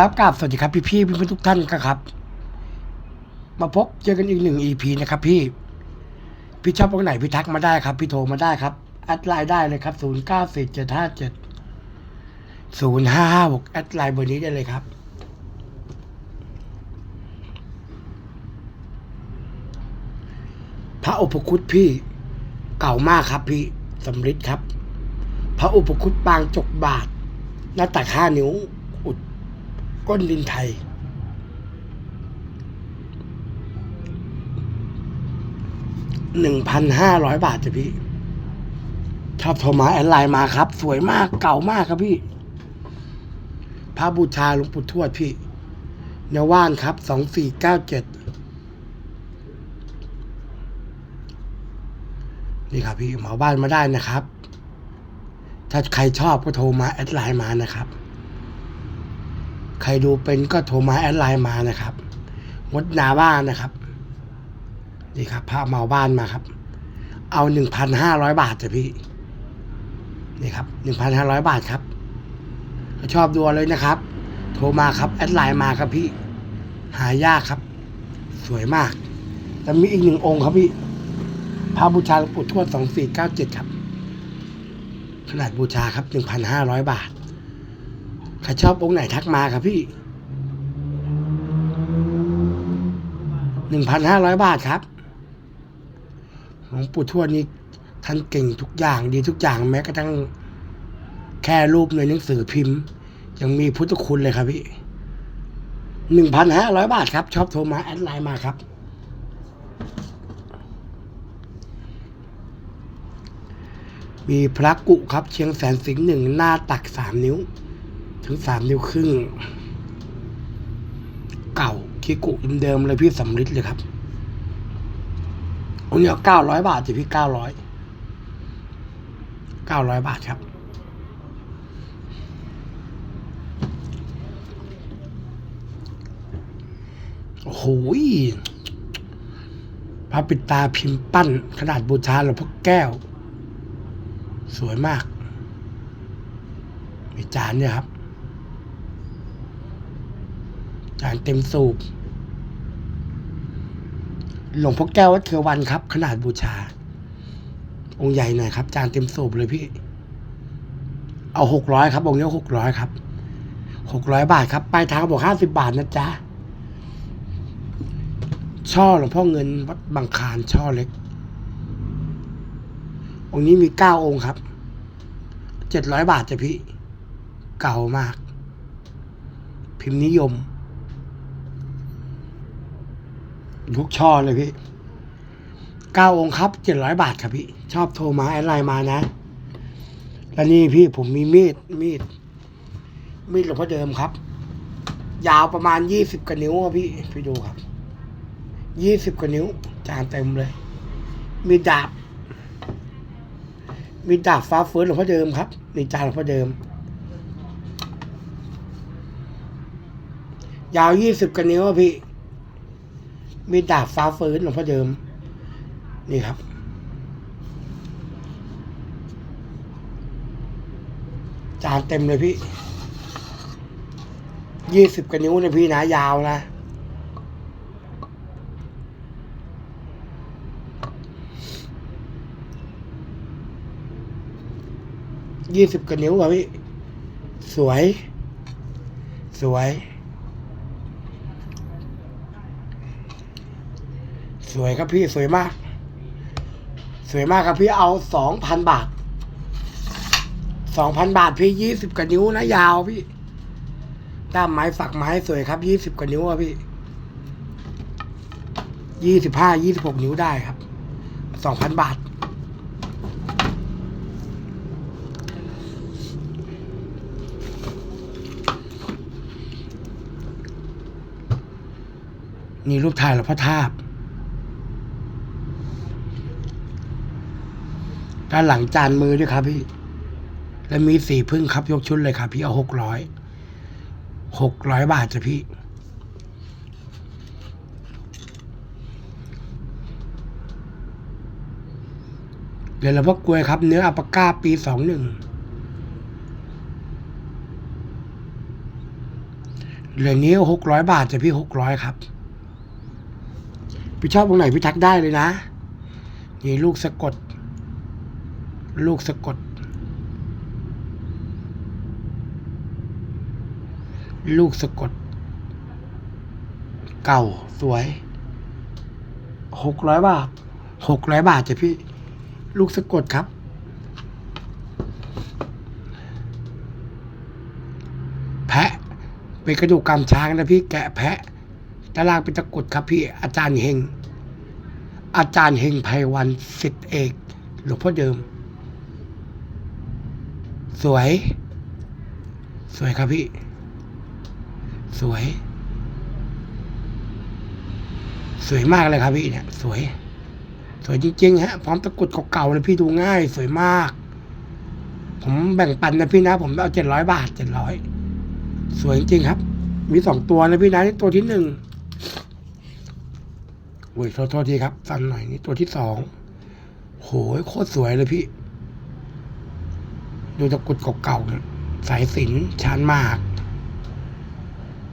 ครับกราบสวัสดีครับพี่พี่พี่ๆทุกท่านครับ มาพบเจอกันอีกหนึ่ง EP นะครับ พี่ พี่ชอบตรงไหนพี่ทักมาได้ครับ พี่โทรมาได้ครับแอดไลน์ได้เลยครับศูนย์เก้าสี่เจ็ดห้าเจ็ดศูนย์ห้าห้าหกแอดไลน์เบอร์นี้ได้เลยครับ พระอุปคุตพี่ เก่ามากครับ พี่สำริดครับ พระอุปคุตปางจกบาทหน้าตักห้านิ้ว ก้นดินไทย หนึ่งพันห้าร้อยบาทจ้ะพี่ ชอบโทรมาแอนไลน์มาครับ สวยมากเก่ามากครับพี่ พระบูชาหลวงปู่ทวดพี่เนว่านครับสองสี่เก้าเจ็ดนี่ครับพี่เหมาบ้านมาได้นะครับ ถ้าใครชอบก็โทรมาแอดไลน์มานะครับ ใครดูเป็นก็โทรมาแอดไลน์มานะครับงดนาบ้านนะครับนี่ครับพาเมาบ้านมาครับ เอาหนึ่งพันห้าร้อยบาทจ้ะพี่นี่ครับหนึ่งพันห้าร้อยบาทครับชอบดูเลยนะครับ โทรมาครับแอดไลน์มาครับพี่ หายากครับ สวยมาก แล้วมีอีกหนึ่งองค์ครับพี่พระบูชาหลวงปู่ทวดสองสี่เก้าเจ็ดครับ ขนาดบูชาครับหนึ่งพันห้าร้อยบาท ใครชอบองค์ไหนทักมาครับพี่หนึ่งพันห้าร้อยบาทครับหลวงปู่ทวดนี่ท่านเก่งทุกอย่างดีทุกอย่างแม้กระทั่งแค่รูปในหนังสือพิมพ์ ยังมีพุทธคุณเลยครับพี่หนึ่งพันห้าร้อยบาทครับ ชอบโทรมาแอดไลน์มาครับ มีพระกุครับ เชียงแสนสิงห์หนึ่งหน้าตักสามนิ้ว ถึงสามนิ้วครึ่ง เก่าคิกุเดิมๆเลยพี่สำริดเลยครับอันนี้เก้าร้อยบาทจ้ะพี่เก้าร้อยเก้าร้อยบาทครับโอ้โหพระปิดตาพิมพ์ปั้นขนาดบูชาหลวงพ่อแก้ว สวยมาก มีจานเนี่ยครับ จานเต็มสูบ หลวงพ่อแก้ววัดเทวันครับ ขนาดบูชา องค์ใหญ่หน่อยครับ จานเต็มสูบเลยพี่ เอาหกร้อยครับ องค์นี้หกร้อยครับหกร้อยบาทครับปลายทางบอกห้าสิบบาทนะจ๊ะ ช่อหลวงพ่อเงินวัดบางคารช่อเล็ก องค์นี้มีเก้าองค์ครับเจ็ดร้อยบาทจ้ะพี่ เก่ามาก พิมพ์นิยม ทุกช่อเลยพี่เก้าองค์ครับเจ็ดร้อยบาทครับพี่ ชอบโทรมาแอดไลน์มานะ แล้วนี่พี่ผมมีมีดมีด มีดหลวงพ่อเดิมครับ ยาวประมาณยี่สิบกว่านิ้วอะพี่พี่ดูครับยี่สิบกว่านิ้ว จานเต็มเลย มีดาบ มีดาบฟ้าเฟิร์สหลวงพ่อเดิมครับนี่จานหลวงพ่อเดิม ยาวยี่สิบกว่านิ้วอะพี่ มีดาบฟ้าฟิร์สหลวงพ่อเดิม นี่ครับ จานเต็มเลยพี่ยี่สิบกว่านิ้วนะพี่นะยาวนะยี่สิบกว่านิ้วอะพี่ สวย สวย สวยครับพี่สวยมาก สวยมากครับพี่เอาสองพันบาทสองพันบาทพี่ยี่สิบกว่านิ้วนะยาวพี่ด้ามไม้ฝักไม้สวยครับยี่สิบกว่านิ้วอะพี่ยี่สิบห้ายี่สิบหกนิ้วได้ครับสองพันบาท นี่รูปถ่ายหลวงพ่อทาบ ด้านหลังจานมือด้วยครับพี่ และมีสีพึ่งครับยกชุดเลยครับ พี่เอาหกร้อยหกร้อยบาทจ้ะพี่ เดี๋ยวเราพวกกลวยครับ เนื้ออัปปาก้าปีสองหนึ่งเหรียญนี้หกร้อยบาทจ้ะพี่หกร้อยครับ พี่ชอบตรงไหนพี่ทักได้เลยนะนี่ลูกสะกด ลูกสะกด ลูกสะกด เก่าสวยหกร้อยบาทหกร้อยบาทจ้ะพี่ ลูกสะกดครับ แพะเป็นกระดูกกำช้างนะพี่แกะแพะด้านล่างเป็นตะกุดครับพี่ อาจารย์เฮงอาจารย์เฮงไพวันสิทธิเอกหลวงพ่อเดิม สวย สวยครับพี่ สวย สวยมากเลยครับพี่เนี่ย สวย สวยจริงๆฮะพร้อมตะกรุดเก่าๆเลยพี่ดูง่าย สวยมาก ผมแบ่งปันนะพี่นะ ผมเอาเจ็ดร้อยบาทเจ็ดร้อยสวยจริงครับ มีสองตัวนะพี่นะนี่ตัวที่หนึ่งโอ้ยโทษทีครับ สั้นหน่อยนี่ตัวที่สองโหยโคตรสวยเลยพี่ ดูตะกุดเก่าๆสายสินชานมาก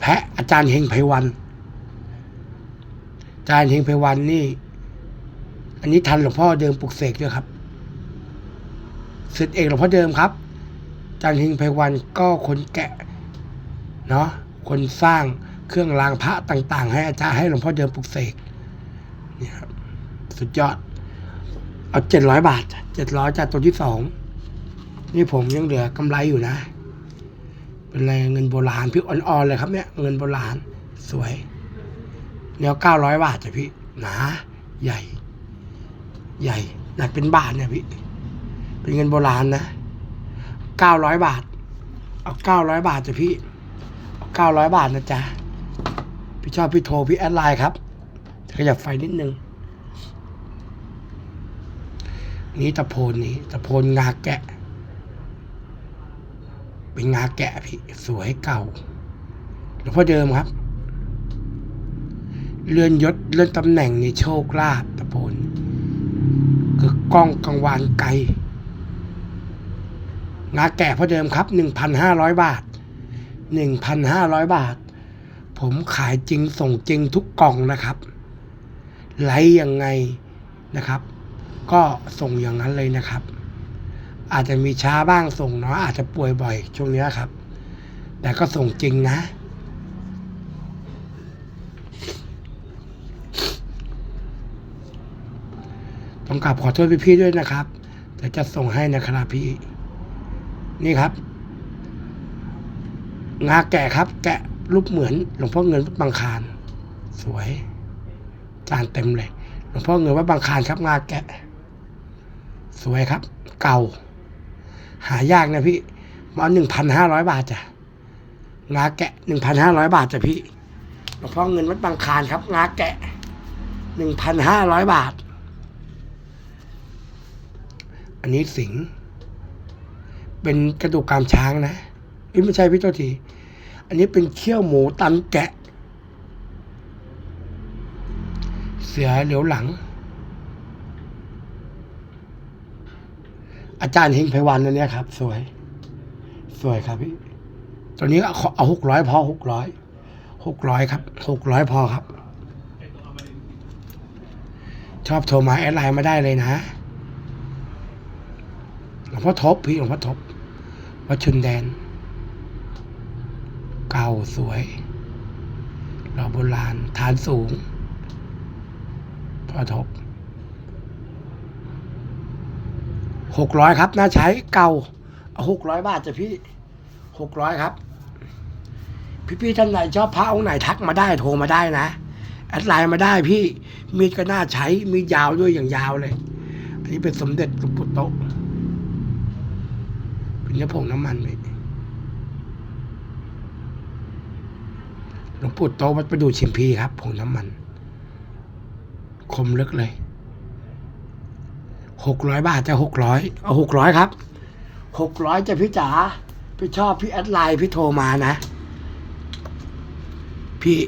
แพะอาจารย์เฮงไพวัน อาจารย์เฮงไพวันนี่ อันนี้ทันหลวงพ่อเดิมปลุกเสกด้วยครับสิทธิเอกหลวงพ่อเดิมครับอาจารย์เฮงไพวันก็คนแกะเนาะคนสร้างเครื่องรางพระต่าง ๆ ให้อาจารย์ให้หลวงพ่อเดิมปลุกเสกนี่ครับสุดยอด เอาเจ็ดร้อยบาทเจ็ดร้อยจากตัวที่สอง นี่ผมยังเหลือกำไรอยู่นะ เป็นอะไรเงินโบราณพี่อ่อนๆเลยครับเนี่ย เงินโบราณสวยแนวเก้าร้อยบาทจ้ะพี่หนาใหญ่ ใหญ่หนักเป็นบาทเนี่ยพี่ เป็นเงินโบราณนะเก้าร้อยบาท เอาเก้าร้อยบาทจ้ะพี่เก้าร้อยบาทนะจ๊ะพี่ชอบพี่โทรพี่แอดไลน์ครับขยับไฟนิดนึงนี่ตะโพนนี้ตะโพนงาแกะ เป็นงาแกะพี่สวยเก่าหลวงพ่อเดิมครับ เลื่อนยศเลื่อนตำแหน่งในโชคลาภตะโพนคือกล้องกังวานไกล งาแกะพ่อเดิมครับหนึ่งพันห้าร้อยบาทหนึ่งพันห้าร้อยบาท ผมขายจริงส่งจริงทุกกล่องนะครับไลฟ์ยังไงนะครับ ก็ส่งอย่างนั้นเลยนะครับ อาจจะมีช้าบ้างส่งเนาะอาจจะป่วยบ่อยช่วงเนี้ยครับ แต่ก็ส่งจริงนะ ต้องกราบขอโทษพี่ๆด้วยนะครับแต่จะส่งให้นะครับพี่ นี่ครับ งาแกะครับ แกะรูปเหมือน หลวงพ่อเงินวัดบางคาร สวยจานเต็มเลย หลวงพ่อเงินวัดบางคารครับงาแกะ สวยครับ เก่า หายากนะพี่มาหนึ่งพันห้าร้อยบาทจ้ะงาแกะหนึ่งพันห้าร้อยบาทจ้ะพี่หลวงพ่อเงินวัดบางคารครับงาแกะหนึ่งพันห้าร้อยบาท อันนี้สิง เป็นกระดูกกามช้างนะเอ้ไม่ใช่พี่โทษที อันนี้เป็นเขี้ยวหมูตันแกะ เสือเหลียวหลัง อาจารย์เฮงไพวันอันเนี้ยครับ สวย สวยครับพี่ ตัวนี้เอาเอาหกร้อยพอหกร้อยหกร้อยครับหกร้อยพอครับ ชอบโทรมาแอดไลน์มาได้เลยนะหลวงพ่อทบพี่หลวงพ่อทบวัดชุนแดน เก่าสวยหล่อโบราณฐานสูงพ่อทบ หกร้อยครับน่าใช้เก่าเอาหกร้อยบาทจ้ะพี่หกร้อยครับ พี่ๆท่านไหนชอบพระองค์ไหนทักมาได้โทรมาได้นะแอดไลน์มาได้พี่มีดก็น่าใช้มียาวด้วยอย่างยาวเลย อันนี้เป็นสมเด็จหลวงปู่โตเป็นเนื้อผงน้ำมันเลยหลวงปู่โตวัดประดูชิมพีครับผงน้ำมัน คมลึกเลย หกร้อยบาทจะหกร้อยเอาหกร้อยครับหกร้อยจะพี่จ๋าพี่ชอบพี่แอดไลน์พี่โทรมานะ พี่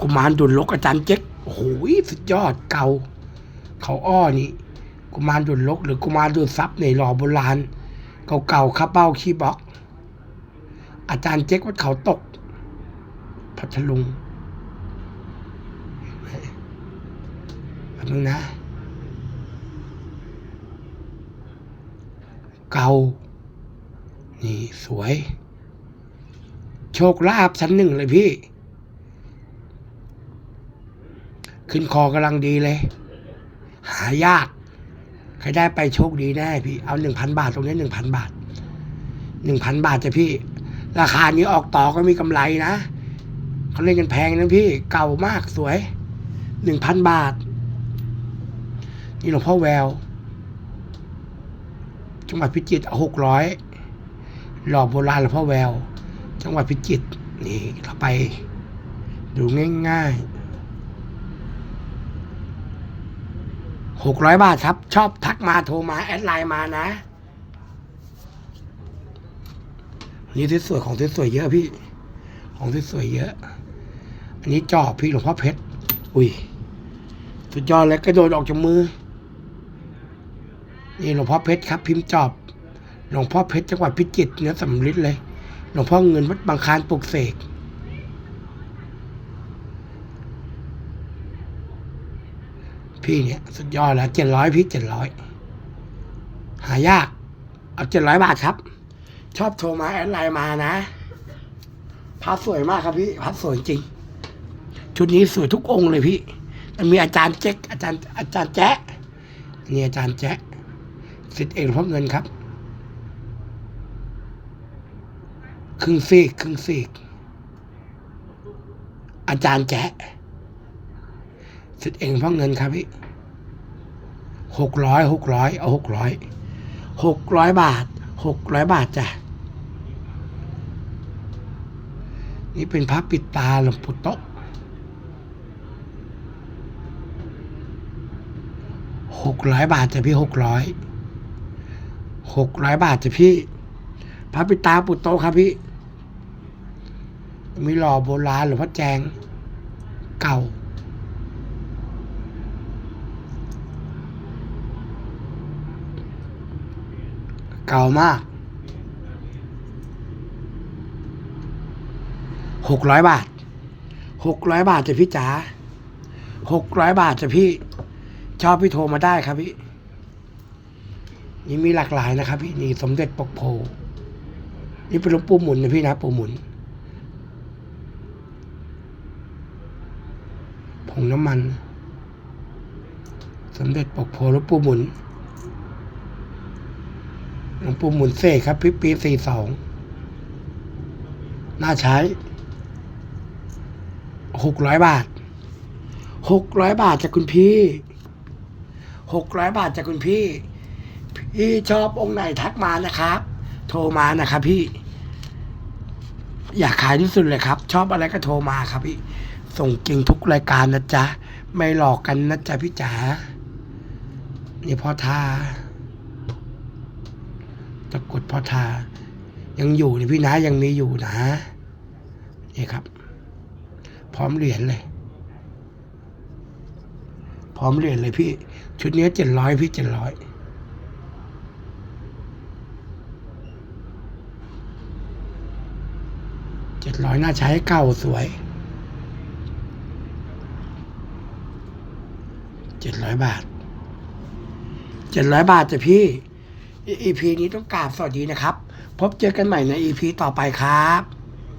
กุมารดุลลกอาจารย์เจ๊กโอ้โหสุดยอดเก่า เขาอ้อนี่ กุมารดุลลก หรือกุมารดุลทรัพย์ในหล่อโบราณ เก่าๆครับเป้าขี้บล็อกอาจารย์เจ๊กวัดเขาตก พัทลุงแป๊บนึงนะ เกานี่สวย โชคลาภชั้นหนึ่งเลยพี่ ขึ้นคอกำลังดีเลย หายาก ใครได้ไปโชคดีแน่พี่ เอาหนึ่งพันบาทตรงนี้หนึ่งพันบาทหนึ่งพันบาทจะพี่ ราคานี้ออกต่อก็มีกำไรนะเขาเล่นกันแพงนะพี่ เก่ามากสวยหนึ่งพันบาท นี่หลวงพ่อแวว จังหวัดพิจิตรหกร้อยหล่อโบราณหลวงพ่อแวว จังหวัดพิจิตรนี่เราไป ดูง่ายๆหกร้อยบาทครับ ชอบทักมาโทรมา แอดไลน์มานะอันนี้สวยของสวยเยอะพี่ ของสวยเยอะ อันนี้จอบพี่หลวงพ่อเพชร อุ้ยสุดยอดเลยกระโดดออกจากมือ นี่หลวงพ่อเพชรครับ พิมพ์จอบ หลวงพ่อเพชรจังหวัดพิจิตรเนื้อสำริดเลย หลวงพ่อเงินวัดบางคานปลุกเสกพี่เนี่ยสุดยอดแล้วเจ็ดร้อยพี่เจ็ดร้อยหายาก เอาเจ็ดร้อยบาทครับ ชอบโทรมาแอดไลน์มานะพัดสวยมากครับพี่พัดสวยจริง ชุดนี้สวยทุกองค์เลยพี่มันมีอาจารย์เจ๊กอาจารย์อาจารย์แจ๊ะนี่อาจารย์แจ๊ะ สิทธิ์เอกหลวงพ่อเงินครับ ครึ่งซีกครึ่งซีก อาจารย์แจ๊ะสิทธิ์เอกหลวงพ่อเงินครับพี่หกร้อยหกร้อยเอาหกร้อยหกร้อยบาทหกร้อยบาทจ้ะนี่เป็นพระปิดตาหลวงปู่โตะหกร้อยบาทจ้ะพี่หกร้อย หกร้อยบาทจ้ะพี่พระปิตาปุตโตครับพี่ มีหล่อโบราณหรือพระแจง เก่า เก่ามากหกร้อยบาทหกร้อยบาทจ้ะพี่จ๋าหกร้อยบาทจ้ะพี่ ชอบพี่โทรมาได้ครับพี่ นี่มีหลากหลายนะครับ พี่นี่สมเด็จปกโพนี่เป็นหลวงปู่หมุนนะพี่นะปู่หมุนผงน้ำมัน สมเด็จปกโพหลวงปู่หมุนหลวงปู่หมุนเสกครับพี่ปีสี่สองน่าใช้หกร้อยบาทหกร้อยบาทจากคุณพี่หกร้อยบาทจากคุณพี่ พี่ชอบองค์ไหนทักมานะครับ โทรมานะครับพี่ อยากขายที่สุดเลยครับ ชอบอะไรก็โทรมาครับพี่ ส่งจริงทุกรายการนะจ๊ะ ไม่หลอกกันนะจ๊ะพี่จ๋า นี่พ่อทาตะกุดพ่อทา ยังอยู่นี่พี่นะยังมีอยู่นะ นี่ครับ พร้อมเหรียญเลย พร้อมเหรียญเลยพี่ ชุดนี้เจ็ดร้อยพี่เจ็ดร้อย จ็ดร้อยน่าใช้เก่าสวยเจ็ดร้อยบาทเจ็ดร้อยบาทจ้ะพี่อีพีนี้ต้องกราบสวัสดีนะครับ พบเจอกันใหม่ในอีพีต่อไปครับ